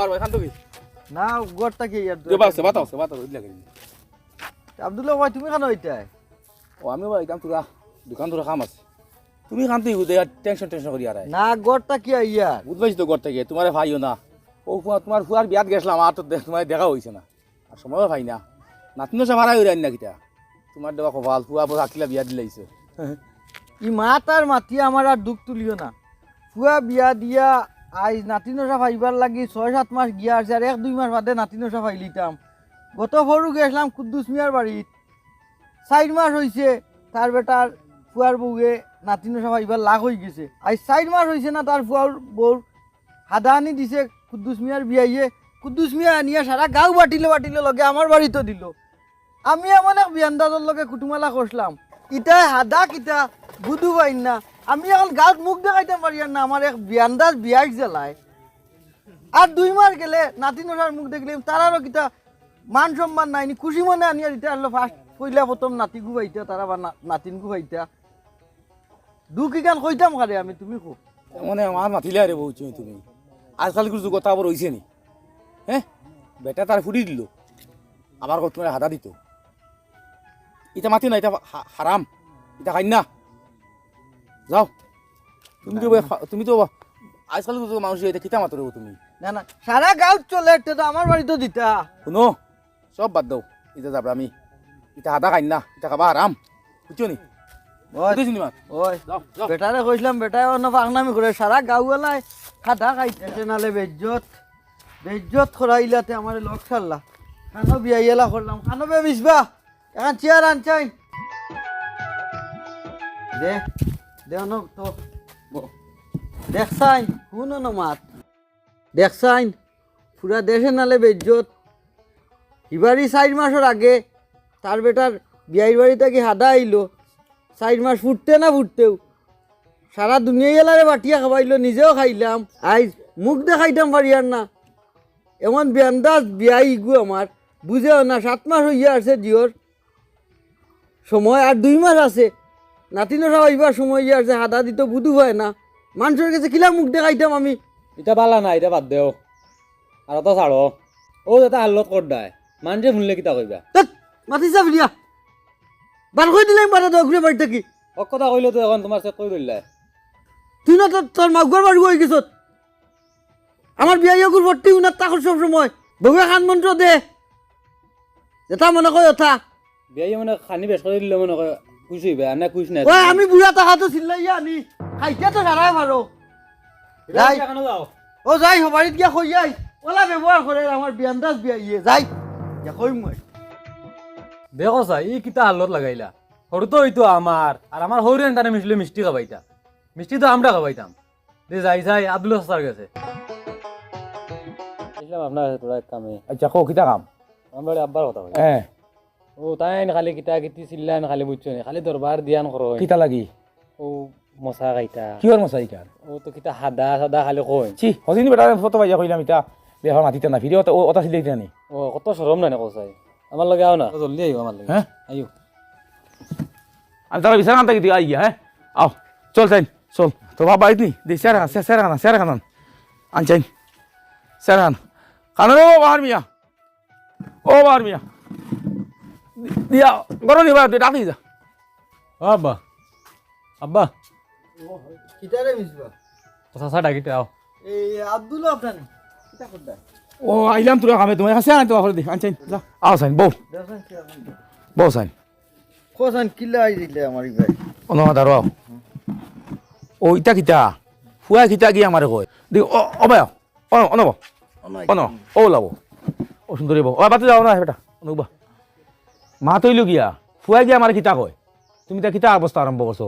তো বার ভাই কি না গড়টা কি ইয়ার? দে বাস বাতাও সে বাতাও ইলা করি আব্দুল্লাহ ভাই তুমি কেন ওইটাই ও আমি ভাই কাম তোরা দোকান তোরা কাম আছে। তুমি খান তুই উদে টেনশন টেনশন করি আর না গড়টা কি ইয়ার? বুঝবাইছি তো ঘর থেকে তোমার ভাইও না। ও তোমার ফুয়ার বিয়াত গেছিলাম আর তো তোমার দেখা হয়েছে না। আর সময়ও ভাই না। নাতিনো সে ভাড়া হয়ে না কিটা তোমার দেওয়া কপাল ফুয়া বসে আকিলা বিয়া দিলাইছে ই মা তার মাতি আমার আর দুঃখ তুলিও না। ফুয়া বিয়া দিয়া আই নাতি নসা ফাইবার লাগি ছয় সাত মাস গিয়া আছে আর এক, দুই মাস বাদে নাতি নসা ফাইলিতাম গত সরু গেছিলাম কুদ্দুস মিয়ার বাড়িত। চার মাস হয়েছে তার বেটার ফুয়ার বউয়ে নাতি নসা ফাইবার লাগ হয়ে গেছে। আজ চার মাস হয়েছে না তার ফুয়ার বউর হাদা আনি দিছে কুদ্দুস মিয়ার বিয়াইয়ে কুদ্দুস মিয়া আনিয়া সারা গাঁও বাটিলে বাটিলে লগে আমার বাড়িতে দিল। আমি এমন এক বিয়ান্দাজের লগে কুটুমালা করলাম ইটাই হাদা কিতা বুধু পাইন না। আমি এখন গাঁত মুখ দেখাইতে পারি না, আমার এক বিয়ান্দাজ বিয়াই জ্বালায়। আর দুই মাস গেলে নাতি নসার মুখ দেখলে তারারও কিতা মান সম্মান নাইনি খুশি মনে আনিয়া দিতে আসলো ফার্স্ট পইলা প্রথম নাতি গুবাইতা তারা বা না- নাতিন গুবাইতা দু কি গান কইতাম কারে আমি, তুমি খুব মানে আমার মাতিলে আরে বলছি তুমি। আজকাল কিছু কথা আবার হয়েছে নি? হ্যাঁ বেটা তার ফুটি দিল। আবার কত হাদা দিত। এটা মাতি না এটা হারাম এটা খাই না। যাও। তুমি তো তুমি তো আজকাল তো মানুষ এটা কিতা মাতো তুমি। না না সারা গাঁত চলে এটা তো আমার বাড়িতে দিতা। শুনো সব বাদ দাও। এটা যাব আমি। এটা হাদা খাই না এটা খাবা হারাম বুঝছ নি? বেটারে কইছিলাম বেটায় অন্য পাকনামি করে সারা গাঁওয়ালায় খাটা খাইতেছে নালে বেজ্জত। বেজ্জত খরাইলাতে আমার লোক সারলা খানো বিয়াইলা করলাম খানো বে বিসবা এখন চেয়ার আনছাই। দে। দে অন তো দেখছাইন শুনো না মাত। দেখছাইন পুরা দেশে নালে বেজ্জত। ইবারই চার মাসের আগে তার বেটার বিয়াইর বাড়ি থেকে হাদা আইলো। চার মাস ফুটতে না ফুটতেও। সারা দুনিয়া এলারে বাটিয়া খাবাইলো, নিজেও খাইলাম। আইজ মুখ দেখাইতাম পারি আর না। এমন বিয়ান্দাজ বিয়াই গু আমার। বুঝেও না, সাত মাস হইয়া আছে জিওর। সময় আর দুই মাস আছে। নাতিনরা হইবার সময় ইয়ে আছে হাদা দিত বুধু হয় না। মানুষের কাছে কিলা মুখ দেখাইতাম আমি। এটা বালা না এটা বাদ দেও। আর তো ছাড়ো। ও এটা হাল্লত করদাই মানুষে শুনলে কিতা কইবা? ধ্যাৎ, মাতিছা ফিরিয়া বার করে দিলাম বারে দৌড়ে বাড়ি থাকি। অক কথা কইলে তো এখন তোমার সে কই ধরলাই তুই না তোর তোর মাগুয়ার বাড়ি হয়ে গেছত আমার বিয়া গুর ভর্তি উনার তাকর সব সময়। বগুয়া খান মন্ত্র দে। এটা মনে কয় কথা বিয়াই মানে খানি বেশ করে দিলে মনে কয় খুশ হইবে না খুশ নাই ওই আমি বুড়া টাকা তো চিল্লাইয়া আনি। খাইতে তো সারাই পারো যাই। ও যাই বাড়িত গিয়া কই যাই। ওলা ব্যবহার করে আমার বিয়ান্দাজ বিয়া ইয়ে যাই। যা কই মই। দেখো চাই ই কিতা হাল্লত লাগাইলা। সরু তো হইতো আমার আর আমার সৌরে টানে মিশলে মিষ্টি খাবাইতা মিষ্টি তো আমরা খাবাইতাম দে যাই যাই আব্দুল হাসার গেছে আপনার কাছে তোরা এক কামে। আচ্ছা কো কিতা কাম? আমার আব্বার কথা হ্যাঁ ও তাই খালি কিতা কিতি চিল্লান খালি বুঝছ নি? খালি দরবার দিয়ান করো কিতা লাগি? ও মশা খাইতা কিহর মশা ইটার ও তো কিতা সাদা সাদা খালি কই চি হসিনি বেটা ফটো পাইয়া কইলাম ইটা বেহর মাতিতে না ভিডিও ওটা ছিল ইটা নি? ও কত সরম না কসাই আমার লগে আও না? জলদি আইব আমার লগে? হ্যাঁ আইও আমি তারা বিচার আনতে আই গিয়া হ্যাঁ আও চল চাইন চল। তো বাবা আইতনি দে sir Khan sir Khan sir Khan আন চাইন। স্যার খান খানো রে ও বাহার মিয়া। ও বাহার মিয়া। দিয়া গরম দিবা ডাকি যা। আব্বা। আব্বা। কিতারে মিসবা কথা সাডা কিটা আও এই আব্দুল আপনার কিতা করদা ও আইলাম তোরা কামে তোমার কাছে আনতে বাহার দি আন চাইন যা। আও চাইন বউ কি বউ চাইন কোসান কিলা আই দিলে আমার ভাই অনমা দাঁড়ো ও ইটা কিতা? ফুয়া কিতা গিয়ে আমার কয়? দেখ ও অবায় অনব। অন ও লাব ও সুন্দরী বউ ও বাতে যাও না বেটা। অনুবা মা তৈল গিয়া ফুয়া গিয়া আমার কিতা কয় তুমি তা কিতা অবস্থা আরম্ভ করছ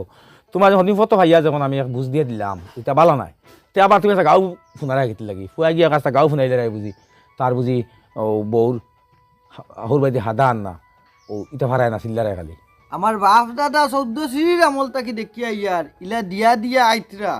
তোমার তুমি ফটো ভাইয়া যখন আমি বুঝ দিয়ে দিলাম এটা ভালো নাই। তে আবার তুমি একটা গাও ফোনারে গেতে লাগি ফুয়া গিয়া কাজটা গাও ফোনাইলে রাই বুঝি তার বুঝি ও বউর হর বাইদি হাদা আন না ও ইটা ভাড়ায় না চিল্লারে খালি। আমার বাপ দাদা চৌদ্দ শ্রীর আমল তাকে দেখিয়া ইয়ার ইলা দিয়া দিয়া আইতরা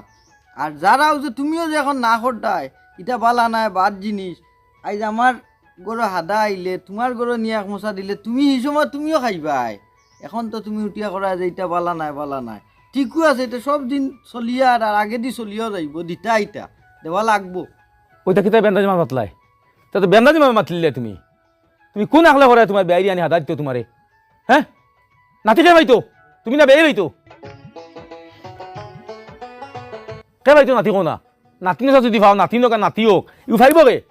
আর যারাও যে তুমিও যে এখন না করতাই ইটা বালা নাই, বাদ জিনিস আইজ আমার গরো হাদা আইলে তোমার গরো নিয়াক মশা দিলে, তুমি সেই সময় তুমিও খাইবাই। এখন তো তুমি উঠিয়া করা যে ইটা বালা নাই বালা নাই। ঠিকও আছে এটা সব দিন চলিয়া আর আগে দি চলিয়াও যাইব, দিতা আইতা দেওয়া লাগবো। ওইটা কিতা বেন্দাজি মাছ মাতলাই। তা তো বেন্দাজি মাছ মাতলিলে তুমি। তুমি কোন আকলে করে তোমার বেয়ারি আনি হাদা দিত তোমারে হ্যাঁ নাতি কে পাইতো তুমি না বেয়ে পাইতো কে পাইতো নাতি নাতি না যদি পাও নাতি নকা নাতি হোক ইউ ফাইব কে বে-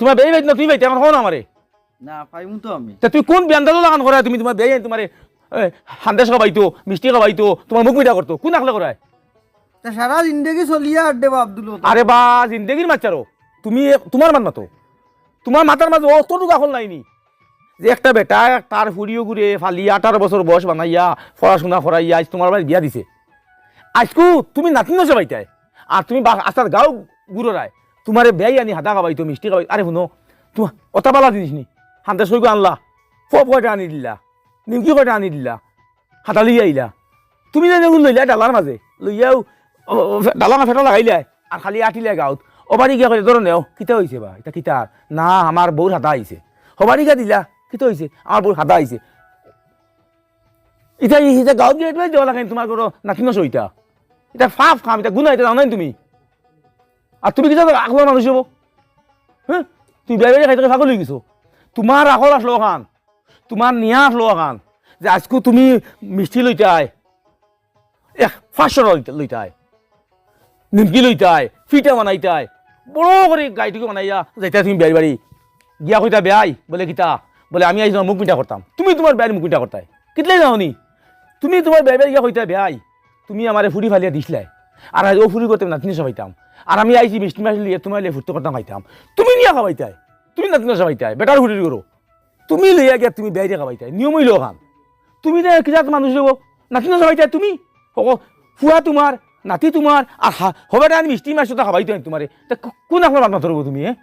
তোমার বেয়ে পাইতো না তুমি পাইতে আমার হো না আমারে না পাইমু তো আমি। তা তুমি কোন বেন্দাজো লাগান করায় তুমি তোমার বেয়ে তোমার হান্দেশ খাবাইতো মিষ্টি খাবাইতো তোমার মুখ মিঠা করতো কোন আকলে করায় তা সারা জিন্দগি চলিয়া আর দেবা আব্দুল আরে বা জিন্দগির মাচারো তুমি তোমার মান মাতো তোমার মাথার মাঝে অতটুকু এখন নাইনি যে একটা বেটা তার ফুরিও ঘুরে ফালি আঠারো বছর বয়স বানাইয়া পড়াশোনা করাইয়া আজ তোমার বাড়ি বিয়া দিছে। আজকু তুমি নাতি নছে পাইতাই আর তুমি আস্তার গাও গুড়ায় তোমারে বেয়াই আনি হাদা খাবাইতো মিষ্টি খাবাই। আরে শুনো তোমার অতা বালা জিনিস নি। হান্তে সইগো আনলা। ফপ কয়টা আনি দিলা। নিমকি কয়টা আনি দিলা। হাতা লিয়ে আইলা তুমি যেগুলো লইলা ডালার মাঝে লইয়াও ডালা ফেটা লাগাইলাই আর খালি আটিলে গাঁত অবারি গিয়া করে ধরো নেও, কিতা হয়েছে বা? এটা কিতা না আমার বউর হাতা আইছে হবারি গিয়া দিলা? কিতা হয়েছে আমার বউর হাতা আইছে এটা এটা গাঁৱত গিয়ে দেওয়া লাগে তোমার কোনো নাতি নছো এটা ফাফ খাম এটা গুণা এটা জানো না তুমি? আর তুমি কিতা আকলার মানুষ হব হ্যাঁ তুমি বেড়ে বেড়ে খাইতে হয়ে গেছো। তোমার আকল আসলো খান তোমার নিয়া আসলো খান যে আজকু তুমি মিষ্টি লইতে আয় এক টাকা লইতে নিমকি লইতে আয় ফিটা বানাইতে আয় বড় করে গাড়িটুকু বানাইয়া যাইতে তুমি বেড়ি বাড়ি গিয়া কইতা বেয়াই, বলে কিতা। বলে আমি তোমার মুখ মিঠা করতাম তুমি তোমার বেয়ার মুখ মিঠা করতাই যাও নি? তুমি তোমার বাড়ি গিয়া কইতা বেয়াই। তুমি আমারে ফুরি ফালিয়া দিছিলাই। আর ও ফুরি করতে নাতিনি সবাইতাম আর আমি আইছি মিষ্টি মাছ লিয়ে তোমার লিয়ে ফুর্তি করতাম খাইতাম তুমি নিয়া খাবাইতাই তুমি নাতিনি সবাইতাই বেটার ফুরি করো তুমি লইয়া গিয়া তুমি বেয়াই খাবাইতাই নিয়মই লো খান তুমি যে কিজাত মানুষ দেবো নাতি না সবাইতাই তুমি। ও ফুয়া তোমার নাতি তোমার আর হা- হবে না আমি মিষ্টি মাছ তো খাবাইতো তোমারে। তা কোন আপনার মাত মাথা তুমি হ্যাঁ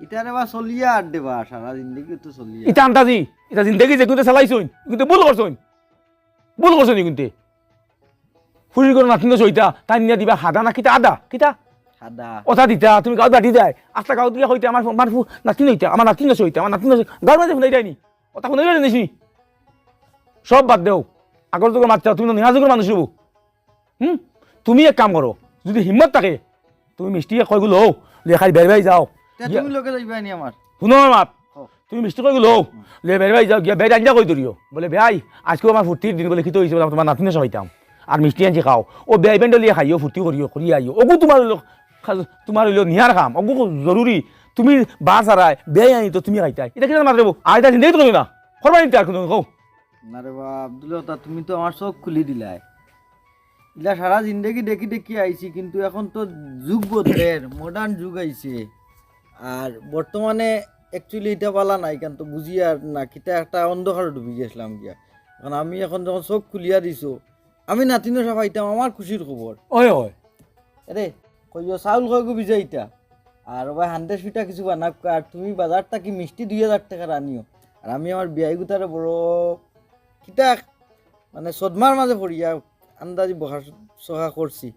ইটারে বা চলিয়া আর দেবা সারা জিন্দগি তো চলিয়া। এটা আন্তাজি এটা জিন্দগি যে কিন্তু চালাইছইন কিন্তু ভুল করছইন। ভুল করছইন কিন্তু ফুরি করে নাতি না সইতা তাই নিয়া দিবা হাদা না কিতা আদা? কিতা? কথা দিতা তুমি গাঁত বাটি দেয় আস্তা গাঁত গিয়া হইতে আমার আমার ফু- নাতি নইতা আমার নাতি না সইতা আমার নাতি না গাঁর মাঝে শুনাই যায়নি কথা শুনাই যায়নি নিছি। সব বাদ দেও। আগর যুগের মাত্রা তুমি তো নিহা যুগের মানুষ হব হুম? তুমি এক কাম করো যদি হিম্মত থাকে তুমি মিষ্টি কয়গুলো লেখাই বের বের যাও। তে তুমি লোকে যাইবা নি আমার শুনো আমার হও। তুমি মিষ্টি কয়গুলো লে বের বের যাও গিয়া বের আঞ্জা কই ধরিও বলে ভাই আজকেও আমার ফুর্তির দিন বলে খিতে হয়েছে বলে তোমার নাতিনে সবাইতাম আর মিষ্টি আনছি খাও। ও বেআই বেন্ডলিয়ে খাইও ফুর্তি করিও করি আইও ওগু তোমার তোমার হইল নিহার খাম ওগু জরুরি তুমি বা সারায় বেআই আনি তো তুমি খাইতাই এটা কিনা মাত্র আইতা এটা জিন্দগি তো না করবা নিতে আর কোনো কও। না রে বা আব্দুল তা তুমি তো আমার চোখ খুলি দিলাই। ইলা সারা জিন্দগি দেখি দেখি আইছি কিন্তু এখন তো যুগ বদলের মডার্ন যুগ আইছে আর বর্তমানে অ্যাকচুয়ালি এটা পালা নাই কেন তো বুঝি আর না কিতা একটা অন্ধকারে ডুবি গেছিলাম গিয়া এখন আমি এখন যখন চোখ খুলিয়া দিছো আমি নাতিনো সাফাইতাম আমার খুশির খবর ওই ওই আরে কইও, চাউল কয় গো বিজয়িতা আর ভাই হান্ড্রেড ফিটা কিছু বানাক আর তুমি বাজারটা কি মিষ্টি দুই হাজার টাকার আনিও আর আমি আমার বিয়াই গুতারে বড় কিতা মানে সদমার মাঝে পড়িয়া আন্দাজি বহা সহা করছি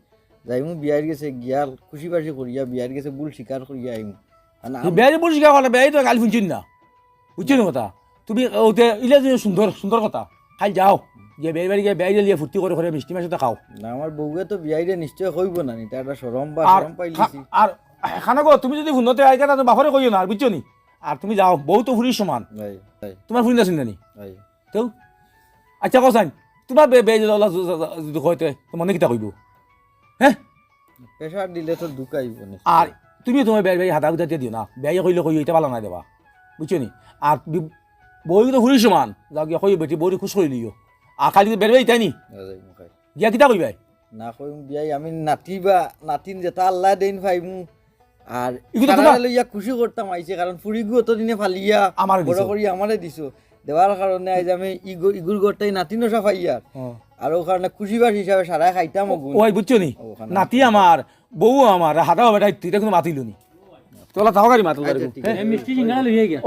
যাই মু বিয়ার গেছে গিয়াল খুশি বাসি করিয়া বিয়ার গেছে বুল শিকার করিয়া আইমু মানে আম- বেআই বলছি কা তো গালি শুনছিন না। বুঝছেন কথা? তুমি ওতে ইলে যে সুন্দর সুন্দর কথা। খাই যাও গিয়ে বেআই বাড়ি গিয়ে বেআই লিয়ে ফুর্তি করে করে মিষ্টি মাছ খাও। না আমার বউয়ে তো বিয়াইরে নিশ্চয় হইব না নি তার একটা সরম বা আর সরম পাইলিছি। আর খানা গো তুমি যদি শুনতে আই কেনা বাপরে কইও না আর বুঝছ নি? আর তুমি যাও বউ তো ফুরির সমান। তোমার ফুরি নি? ভাই তো? আচ্ছা কসাইন তোমার বে বে যদি কইতে তোমার মনে কিতা কইব? হ্যাঁ? প্রেশার দিলে তো নিশ্চয়। আর তুমি তোমার বেড় বেড়ি হাতা গুতা দিও না। বেড়ে কইলে কই এটা ভালো না দেবা। বুঝছ নি? আর বই তো ফুরির সমান যাও গিয়া কই বেটি বউরি খুশ করে লিও আর খালি বেড় বেড়ি তাই নি? গিয়া কিতা কইবাই না কইম বিয়াই আমি নাতি বা নাতিন যেটা আল্লাহ দেন পাইমু আর এগুলো সারা তোমার- লইয়া খুশি করতাম আইছে কারণ ফুরিগু অতদিনে ফালিয়া আমারে বড় দিছো। করি আমারে দিছো। দেওয়ার কারণে আইজ আমি ইগু ইগুর গড়টাই নাতিনও সাফাইয়া আর ও কারণে খুশিবার হিসাবে সারা খাইতাম ওই বুঝছ নি? নাতি আমার বউ আমার হাতা বেটা তুই কোনো মাতিল নি? তোলা তাহকারি মাতল আচ্ছা, ঠিক। মিষ্টি সিঙ্গারা লইয়া গিয়া